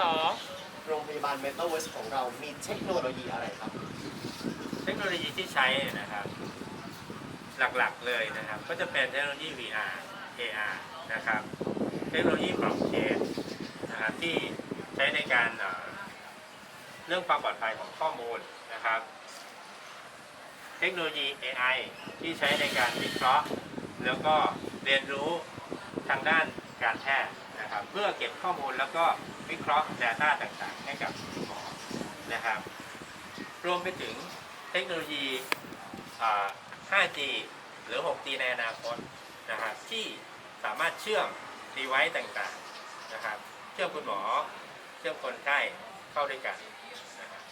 สองโรงพยาบาล Metaverse ของเรามีเทคโนโลยีอะไรครับ เทคโนโลยีที่ใช้นะครับ หลักๆเลยนะครับ ก็จะเป็นเทคโนโลยี VR AR นะครับ เทคโนโลยีบล็อกเชนนะครับที่ใช้ในการเอ่อเรื่องความปลอดภัยของข้อมูลนะครับ เทคโนโลยี AI ที่ใช้ในการวิเคราะห์ แล้วก็เรียนรู้ทางด้านการแพทย์ นะครับเพื่อเก็บข้อมูลแล้วก็วิเคราะห์ Data ต่างๆ ให้กับคุณหมอนะครับ รวมไปถึงเทคโนโลยี 5G หรือ 6G ในอนาคตนะครับที่สามารถเชื่อมดีไวซ์ต่างๆนะครับ เชื่อมคุณหมอ เชื่อมคนไข้เข้าด้วยกันนะครับ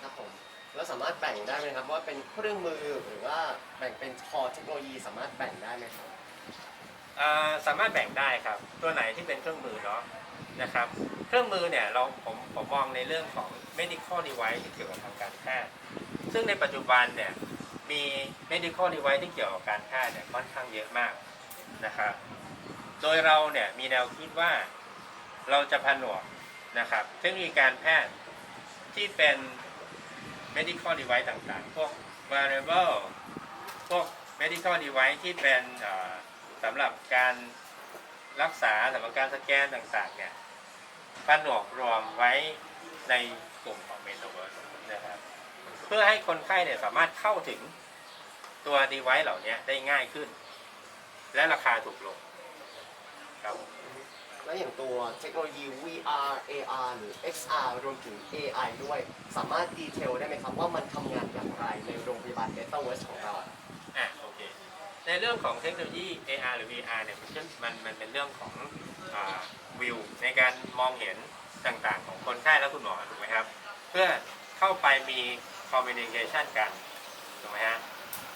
ครับผมแล้วสามารถแบ่งได้ไหมครับว่าเป็นเครื่องมือหรือว่าแบ่งเป็นคอเทคโนโลยีสามารถแบ่งได้ไหมครับ สามารถแบ่งได้ครับ ตัวไหนที่เป็นเครื่องมือเนาะนะครับ เครื่องมือเนี่ยเราผมผมมองในเรื่องของ medical device ที่เกี่ยวกับทางการแพทย์ซึ่งในปัจจุบันเนี่ยมี medical device ที่เกี่ยวกับการแพทย์เนี่ยค่อนข้างเยอะมากนะครับ โดยเราเนี่ยมีแนวคิดว่าเราจะผนวกนะครับเทคโนโลยีการแพทย์ที่เป็น medical device ต่างๆ พวก wearable พวก medical device ที่เป็น สำหรับการรักษาสำหรับการสแกนต่างๆเนี่ยผนวกรวมไว้ในกลุ่มของ metaverse นะครับ เพื่อให้คนไข้เนี่ยสามารถเข้าถึงตัว device เหล่านี้ได้ง่ายขึ้น และราคาถูกลงครับและอย่างตัวเทคโนโลยี VR AR หรือ XR รวมถึง AI ด้วย สามารถดีเทลได้ไหมครับ ว่ามันทำงานอย่างไรในโรงพยาบาล Metaverse ของเรา ในเรื่องของเทคโนโลยี AR หรือ VR เนี่ยมันมันมันเป็นเรื่องของวิวในการมองเห็นต่างๆ ของคนไข้และคุณหมอถูกไหมครับ เพื่อเข้าไปมีคอมมิ n นิเคชันกันถูกไหมฮะ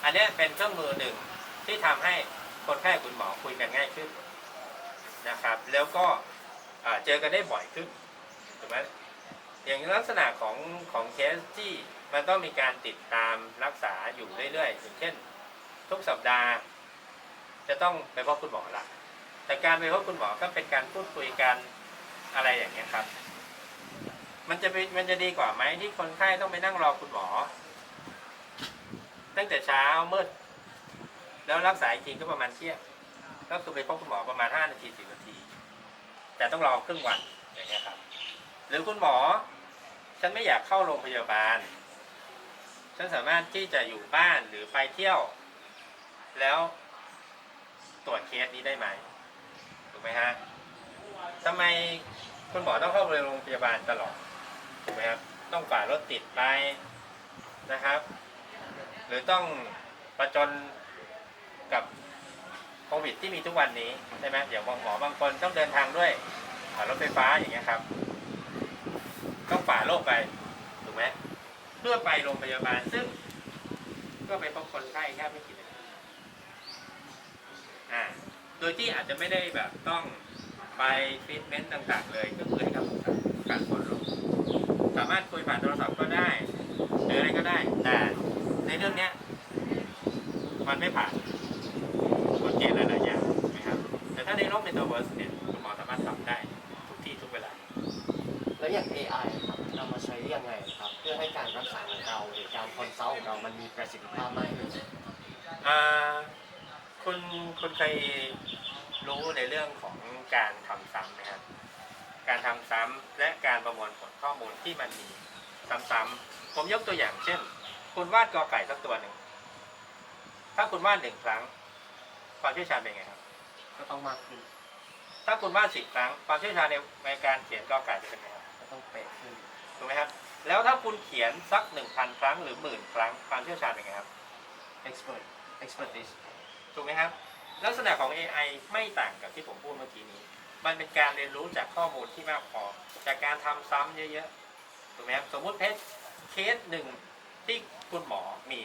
อันนี้เป็นเครื่องมือหนึ่งที่ทำให้คนไข้คุณหมอคุยกันง่ายขึ้นนะครับ แล้วก็เจอกันได้บ่อยขึ้นถูกไหมอย่างลักษณะของของเคสที่มันต้องมีการติดตามรักษาอยู่เรื่อยๆอย่างเช่น ทุกสัปดาห์ จะต้องไปพบคุณหมอละแต่การไปพบคุณหมอก็เป็นการพูดคุยกันอะไรอย่างเงี้ยครับ มันจะเป็นมันจะดีกว่าไหมที่คนไข้ต้องไปนั่งรอคุณหมอ ตั้งแต่เช้ามืดแล้วรักษาอีกทีก็ประมาณเที่ยงก็คือไปพบคุณหมอประมาณ 5 นาที10นาที แต่ต้องรอครึ่งวันอย่างเงี้ยครับ หรือคุณหมอ ฉันไม่อยากเข้าโรงพยาบาล ฉันสามารถที่จะอยู่บ้านหรือไปเที่ยว แล้วตรวจเคสนี้ได้ไหมถูกไหมฮะทำไมคุณหมอต้องเข้าไปโรงพยาบาลตลอดถูกไหมครับต้องฝ่ารถติดไปนะครับ หรือต้องประจนกับโควิดที่มีทุกวันนี้ใช่ไหมอย่างหมอบางคนต้องเดินทางด้วยรถไฟฟ้าอย่างเงี้ยครับ ต้องฝ่าโลกไปถูกไหมเพื่อไปโรงพยาบาลซึ่งก็ไปพบคนไข้แค่ไม่กี่ อ่าโดยที่อาจจะไม่ได้แบบต้องไปทรีทเมนต์ต่างๆ เลยก็คือให้คำปรึกษาการผ่อนลงสามารถคุยผ่านโทรศัพท์ก็ได้หรืออะไรก็ได้ แต่ในเรื่องเนี้ยมันไม่ผ่านกฎเกณฑ์หลายๆอย่างนะครับ แต่ถ้าในโลกเมตาเวิร์สเนี่ยคุณหมอสามารถทำได้ทุกที่ทุกเวลา แล้วอย่าง AI ครับนำมาใช้ยังไงครับ เพื่อให้การรักษาของเราหรือการคอนซัลท์ของเรามันมีประสิทธิภาพมากขึ้น อ่า คุณคุณเคยรู้ในเรื่องของการทำซ้ำไหมครับ การทำซ้ำและการประมวลผลข้อมูลที่มันมีซ้ำๆผมยกตัวอย่างเช่น คุณวาดกอไก่สักตัวหนึ่ง ถ้าคุณวาดหนึ่งครั้ง ความเชี่ยวชาญเป็นไงครับ ก็ต้องมากขึ้นถ้าคุณวาดสิบครั้ง ความเชี่ยวชาญในในการเขียนกอไก่จะเป็นไงครับก็ต้องเป๊ะขึ้นถูกไหมครับ แล้วถ้าคุณเขียนสักหนึ่งพันครั้งหรือหมื่นครั้งความเชี่ยวชาญเป็นไงครับ expert expertise ถูกไหมครับ ลักษณะของ AI ไม่ต่างกับที่ผมพูดเมื่อกี้นี้ มันเป็นการเรียนรู้จากข้อมูลที่มากพอ จากการทำซ้ำเยอะๆถูกไหมครับสมมุติเพชเคสหนึ่งที่คุณหมอมี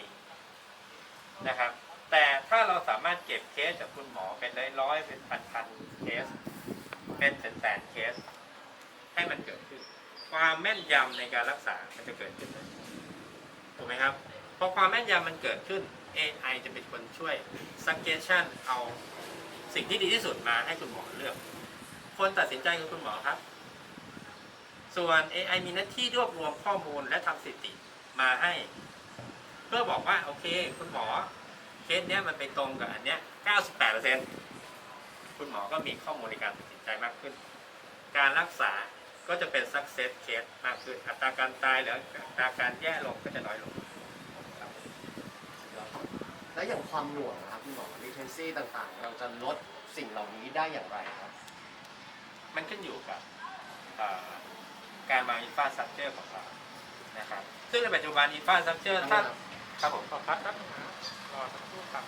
นะครับ แต่ถ้าเราสามารถเก็บเคสจากคุณหมอเป็นร้อยๆเป็นพันๆเคส เป็นแสนๆเคส ให้มันเกิดขึ้นความแม่นยำในการรักษามันจะเกิดขึ้นถูกไหมครับพอความแม่นยำมันเกิดขึ้น AI จะเป็นคนช่วย suggestion เอาสิ่งที่ดีที่สุดมาให้คุณหมอเลือก คนตัดสินใจคือคุณหมอครับ ส่วน AI มีหน้าที่รวบรวมข้อมูลและทำสถิติมาให้ เพื่อบอกว่า โอเค คุณหมอเคสเนี้ยมันไปตรงกับอันเนี้ย 98%คุณหมอก็มีข้อมูลในการตัดสินใจมากขึ้น การรักษาก็จะเป็น success case มากขึ้น อัตราการตายหรืออัตราการแย่ลงก็จะน้อยลง แล้วอย่างความหน่วงนะครับพี่หมอ latency ต่างๆ เราจะลดสิ่งเหล่านี้ได้อย่างไรครับ มันขึ้นอยู่กับเอ่อการวางอินฟาสตรักเจอร์ของเรานะครับ ซึ่งในปัจจุบันอินฟาสตรักเจอร์ถ้าครับผม ขอพักครับรอสักครู่ครับ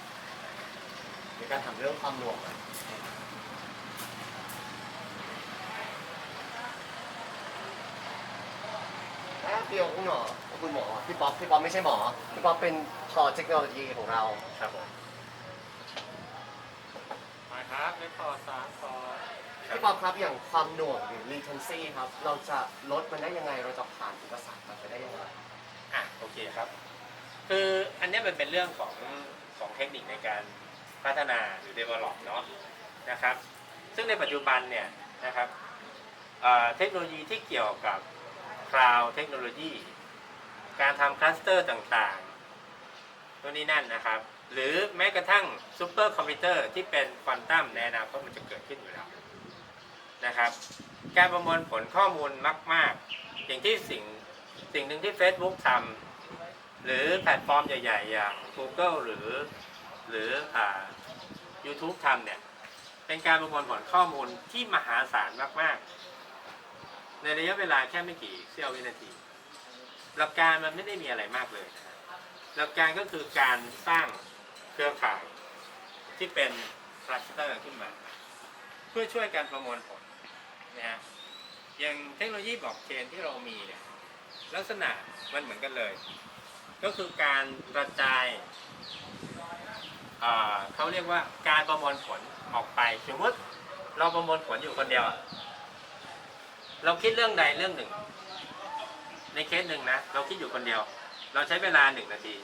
ในการทำเรื่องความหน่วงอะแป๊บ เดียวคุณหมอคุณหมอพี่ป๊อปพี่ป๊อปไม่ใช่หมอพี่ป๊อปเป็นพอเทคโนโลยีของเราครับผมมาครับเลคคอร์ดสามสองพี่ป๊อปครับอย่างความหน่วงหรือ latency ครับ เราจะลดมันได้ยังไงเราจะผ่านอุปสรรคมันไปได้ยังไงอะโอเคครับ คืออันเนี้ยมันเป็นเรื่องของของเทคนิคในการพัฒนาหรือ develop เนาะนะครับ ซึ่งในปัจจุบันเนี่ยนะครับเอ่อเทคโนโลยีที่เกี่ยวกับ cloud เทคโนโลยีการทำคลัสเตอร์ต่างๆตัวนี้นั่นนะครับ หรือแม้กระทั่งซูเปอร์คอมพิวเตอร์ที่เป็นควอนตัมในอนาคตมันจะเกิดขึ้นอยู่แล้วนะครับ การประมวลผลข้อมูลมาก ๆ อย่างที่สิ่งสิ่งหนึ่งที่ Facebook ทำหรือแพลตฟอร์มใหญ่ ๆ อย่าง Google หรือหรืออ่า YouTube ทำเนี่ย เป็นการประมวลผลข้อมูลที่มหาศาลมาก ๆ ในระยะเวลาแค่ไม่กี่เสี้ยววินาที หลักการมันไม่ได้มีอะไรมากเลยนะหลักการก็คือการสร้างเครือข่ายที่เป็นคลัสเตอร์ขึ้นมา เพื่อช่วยการประมวลผลนะฮะอย่างเทคโนโลยีบล็อกเชนที่เรามีเนี่ยลักษณะมันเหมือนกันเลย ก็คือการกระจายเขาเรียกว่าการประมวลผลออกไปสมมติเราประมวลผลอยู่คนเดียว เราคิดเรื่องใดเรื่องหนึ่ง ในเคสหนึ่งนะเราคิดอยู่คนเดียว เราใช้เวลาหนึ่งนาที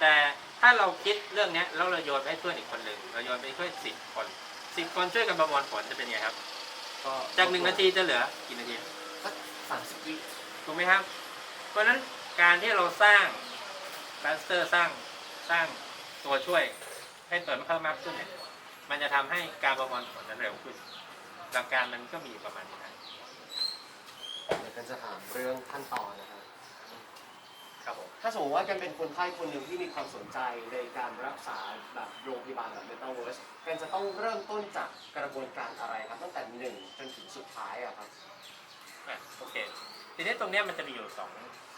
แต่ถ้าเราคิดเรื่องนี้แล้วเราโยนไปให้เพื่อนอีกคนหนึ่งเราโยนไปเพื่อนสิบคนสิบคนช่วยกันประมวลผลจะเป็นไงครับ ก็จากหนึ่งนาทีจะเหลือกี่นาทีสักสามสิบวิถูกไหมครับ เพราะฉะนั้นการที่เราสร้างคลัสเตอร์สร้างสร้างตัวช่วยให้เติมเพิ่มมากขึ้นเนี่ยมันจะทำให้การประมวลผลนั้นเร็วขึ้นหลักการมันก็มีประมาณนี้ กันจะถามเรื่องขั้นตอนนะครับครับผมถ้าสมมติว่ากันเป็นคนไข้คนหนึ่งที่มีความสนใจในการรักษาแบบโรงพยาบาลแบบ Metaverse กันจะต้องเริ่มต้นจากกระบวนการอะไรครับตั้งแต่หนึ่งจนถึงสุดท้ายอะครับอะโอเคทีนี้ตรงเนี้ยมันจะมีอยู่สอง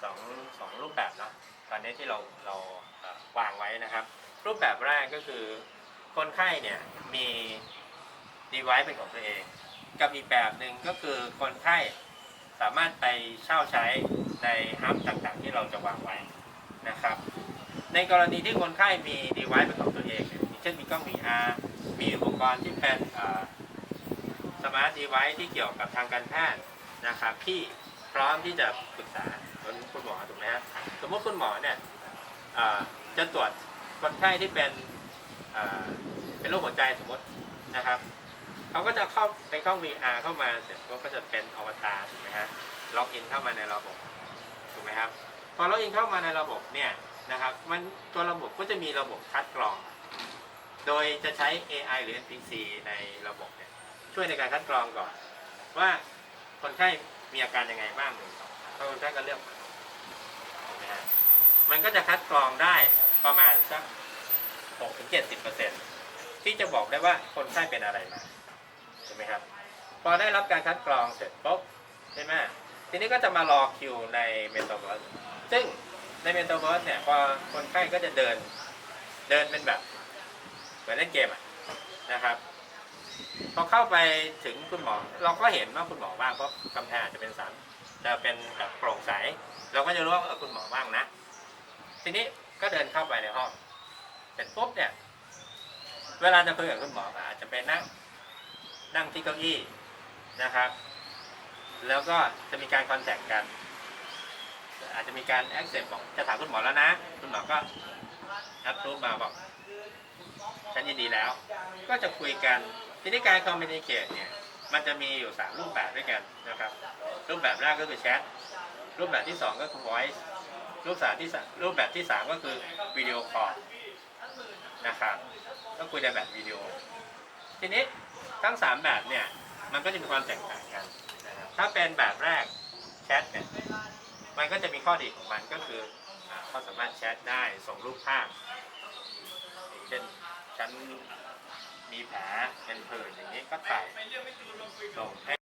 สองสองรูปแบบเนาะตอนนี้ที่เราเราเอ่อวางไว้นะครับ รูปแบบแรกก็คือคนไข้เนี่ยมี device เป็นของตัวเอง กับอีกแบบหนึ่งก็คือคนไข้ สามารถไปเช่าใช้ในฮับต่างๆ ที่เราจะวางไว้นะครับ ในกรณีที่คนไข้มี device เป็นของตัวเองเช่นมีกล้อง VR มีอุปกรณ์ที่เป็นสมาร์ท device ที่เกี่ยวกับทางการแพทย์นะครับที่พร้อมที่จะปรึกษาคุณหมอถูกไหมฮะสมมติคุณหมอเนี่ยอ่อจะตรวจคนไข้ที่เป็นอ่อเป็นโรคหัวใจสมมตินะครับ เขาก็จะเข้าไปเข้า VR เข้ามาเสร็จก็จะเป็นอวตารถูกไหมฮะล็อกอินเข้ามาในระบบถูกไหมครับพอล็อกอินเข้ามาในระบบเนี่ยนะครับมันตัวระบบก็จะมีระบบคัดกรอง โดยจะใช้ AI หรือ NPC ในระบบเนี่ยช่วยในการคัดกรองก่อน ว่าคนไข้มีอาการยังไงบ้างหนึ่งสองสามถ้าคนไข้ก็เลือกมาถูกไหมฮะมันก็จะคัดกรองได้ประมาณสักหกถึงเจ็ดสิบเปอร์เซ็นที่จะบอกได้ว่าคนไข้เป็นอะไรมา ถูกไหมครับพอได้รับการคัดกรองเสร็จปุ๊บใช่ไหมทีนี้ก็จะมารอคิวในเมตาเวิร์สซึ่งในเมตาเวิร์สเนี่ยพอคนไข้ก็จะเดินเดินเป็นแบบเหมือนเล่นเกมอะนะครับพอเข้าไปถึงคุณหมอ เราก็เห็นว่าคุณหมอว่างเพราะกำแพงอาจจะเป็นสามจะเป็นแบบโปร่งใส เราก็จะรู้ว่าเออคุณหมอว่างนะ ทีนี้ก็เดินเข้าไปในห้องเสร็จปุ๊บเนี่ย เวลาจะคุยกับคุณหมออาจจะไปนั่ง นั่งที่เก้าอี้นะครับ แล้วก็จะมีการคอนแทคกัน อาจจะมีการแอคเซปบอกจะถามคุณหมอแล้วนะ คุณหมอก็แอปรูปมาบอกฉันยินดีแล้ว ก็จะคุยกัน ทีนี้การคอมมิวนิเคชเนี่ย มันจะมีอยู่สามรูปแบบด้วยกันนะครับ รูปแบบแรกก็คือแชท รูปแบบที่สองก็คือ voice รูปแบบที่สามรูปแบบที่สามก็คือวิดีโอคอลนะครับ ก็คุยในแบบวิดีโอ ทีนี้ทั้งสามแบบเนี่ยมันก็จะมีความแตกต่างกันนะครับถ้าเป็นแบบแรกแชทเนี่ยมันก็จะมีข้อดีของมันก็คืออ่าเขาสามารถแชทได้ส่งรูปภาพเช่นฉันมีแผลเป็นผื่นอย่างนี้ก็ถ่ายส่งให้